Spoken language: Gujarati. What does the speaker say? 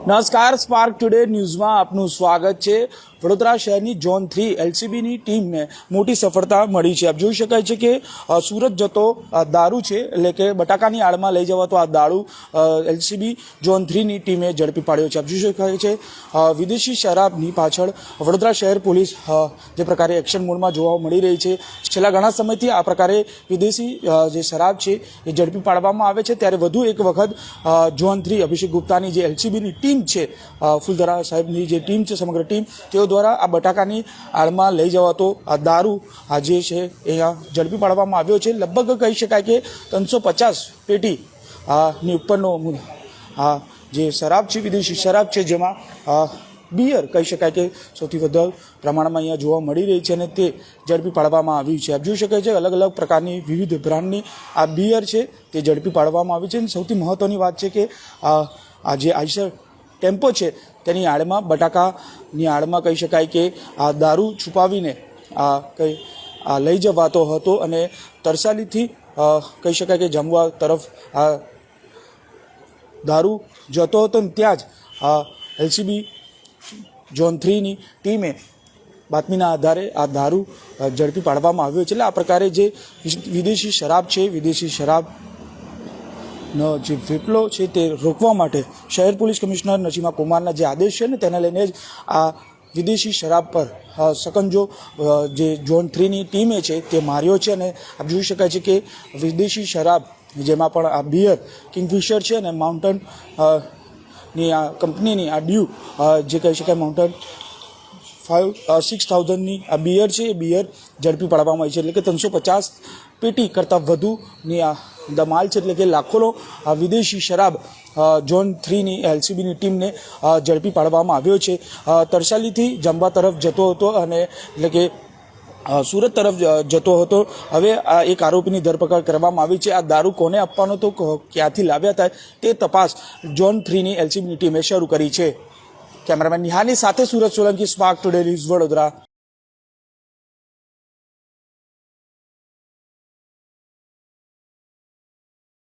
નમસ્કાર સ્પાર્ક ટુડે ન્યૂઝમાં આપનું સ્વાગત છે. વડોદરા શહેરની ઝોન થ્રી એલસીબીની ટીમને મોટી સફળતા મળી છે. આપ જોઈ શકાય છે કે સુરત જતો દારૂ છે, એટલે કે બટાકાની આડમાં લઈ જવાતો આ દારૂ એલસીબી ઝોન થ્રીની ટીમે ઝડપી પાડ્યો છે. આપ જોઈ શકાય છે વિદેશી શરાબની પાછળ વડોદરા શહેર પોલીસ જે પ્રકારે એક્શન મોડમાં જોવા મળી રહી છે. છેલ્લા ઘણા સમયથી આ પ્રકારે વિદેશી જે શરાબ છે, એ ઝડપી પાડવામાં આવે છે. ત્યારે વધુ એક વખત ઝોન થ્રી અભિષેક ગુપ્તાની જે એલસીબીની ટીમ છે ફુલધરા સાહેબની જે ટીમ છે, સમગ્ર ટીમ, તેઓ દ્વારા આ બટાકાની આડમાં લઈ જવાતો આ દારૂ આ જે છે એ ઝડપી પાડવામાં આવ્યો છે. લગભગ કહી શકાય કે ત્રણસો પચાસ પેટી આ ની ઉપરનો આ જે શરાબ છે, વિદેશી શરાબ છે, જેમાં બિયર કહી શકાય કે સૌથી વધુ પ્રમાણમાં અહીંયા જોવા મળી રહી છે અને તે ઝડપી પાડવામાં આવ્યું છે. આપ જોઈ શકાય છે અલગ અલગ પ્રકારની વિવિધ બ્રાન્ડની આ બિયર છે તે ઝડપી પાડવામાં આવી છે. અને સૌથી મહત્ત્વની વાત છે કે આ જે આઈસર ટેમ્પો છે, તેની આડમાં બટાકાની આડમાં કહી શકાય કે આ દારૂ છુપાવીને આ કઈ, આ લઈ જવાતો હતો અને તરસાલીથી કહી શકાય કે જમવા તરફ આ દારૂ જતો હતો ને ત્યાં જ આ એલસીબી ઝોન થ્રીની ટીમે બાતમીના આધારે આ દારૂ ઝડપી પાડવામાં આવ્યો છે. એટલે આ પ્રકારે જે વિદેશી શરાબ છે, વિદેશી શરાબ જે વિપલો છે તે રોકવા માટે શહેર પોલીસ કમિશનર નજીમા કુમારના જે આદેશ છે ને તેને લઈને જ આ વિદેશી શરાબ પર સકંજો જે ઝોન થ્રીની ટીમે છે તે માર્યો છે અને આપ જોઈ શકાય છે કે વિદેશી શરાબ, જેમાં પણ આ બિયર કિંગફિશર છે અને માઉન્ટનની આ કંપનીની આ ડ્યુ જે કહી શકાય માઉન્ટન ફાઇવ સિક્સ થાઉઝન્ડની આ બિયર છે. એ બિયર ઝડપી પાડવામાં આવી છે. એટલે કે ત્રણસો પચાસ પેટી કરતાં વધુની આ દમાલ છે. એટલે કે લાખોનો આ વિદેશી શરાબ ઝોન થ્રીની એલસીબીની ટીમને ઝડપી પાડવામાં આવ્યો છે. તરસાલીથી જંબા તરફ જતો હતો અને એટલે કે સુરત તરફ જતો હતો. હવે આ એક આરોપીની ધરપકડ કરવામાં આવી છે. આ દારૂ કોને આપવાનો ક- ક્યાંથી લાવ્યા હતા તે તપાસ ઝોન થ્રીની એલસીબીની ટીમે શરૂ કરી છે. કેમેરામેન નિહાની સાથે Surat Solanki spark today news Vadodara.